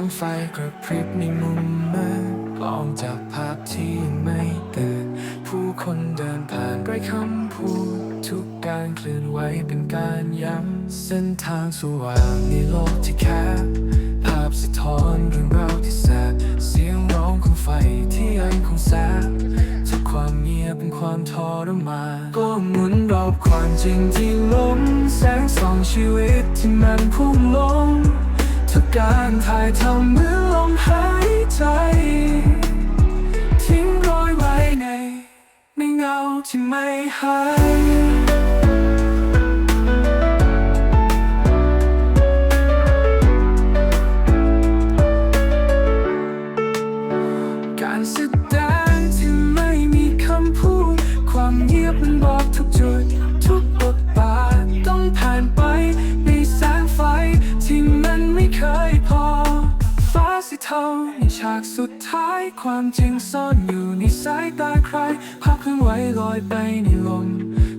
งไฟกระพริบในมุมมืดกลองจับภาพที่ยังไม่เกิดผู้คนเดินผ่านไร้คำพูด ทุกการเคลื่อนไหวเป็นการย้ำ เส้นทางสว่างในโลกที่แคบภาพสะท้อนเรื่องราวที่แสบเสียงร้องของไฟที่ยังคงแสบจากความเงียบเป็นความทรมานก็หมุนรอบความจริงที่ล้มแสงส่องชีวิตที่มันพุ่งลง การถ่ายทำเหมือนลมหายใจ ทิ้งรอยไว้ใน ในเงาที่ไม่หายการแสด เทาในฉากสุดท้ายความจริงซ่อนอยู่ในสายตาใครภาพเคลื่อนไหวลอยไปในลม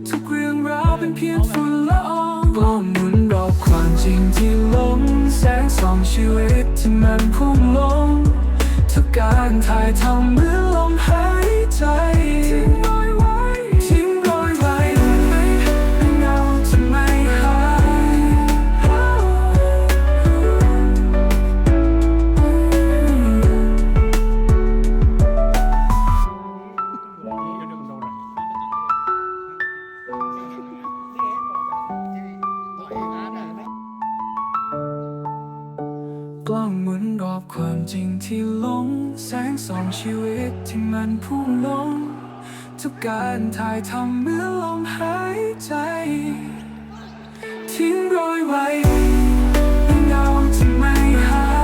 ทุกเรื่องราวเป็นเพียงฝุ่นละอองกล้องหมุนรอบความจริงที่ล้มแสงส่องชีวิตที่มันพุ่งลงทุกการถ่ายทำเหมือน กล้องหมุนรอบความจริงที่ลง แสงส่องชีวิตที่มันพุ่งลง ทุกการถ่ายทำเมื่อลมหายใจ ทิ้งรอยไว้เงาที่ไม่หาย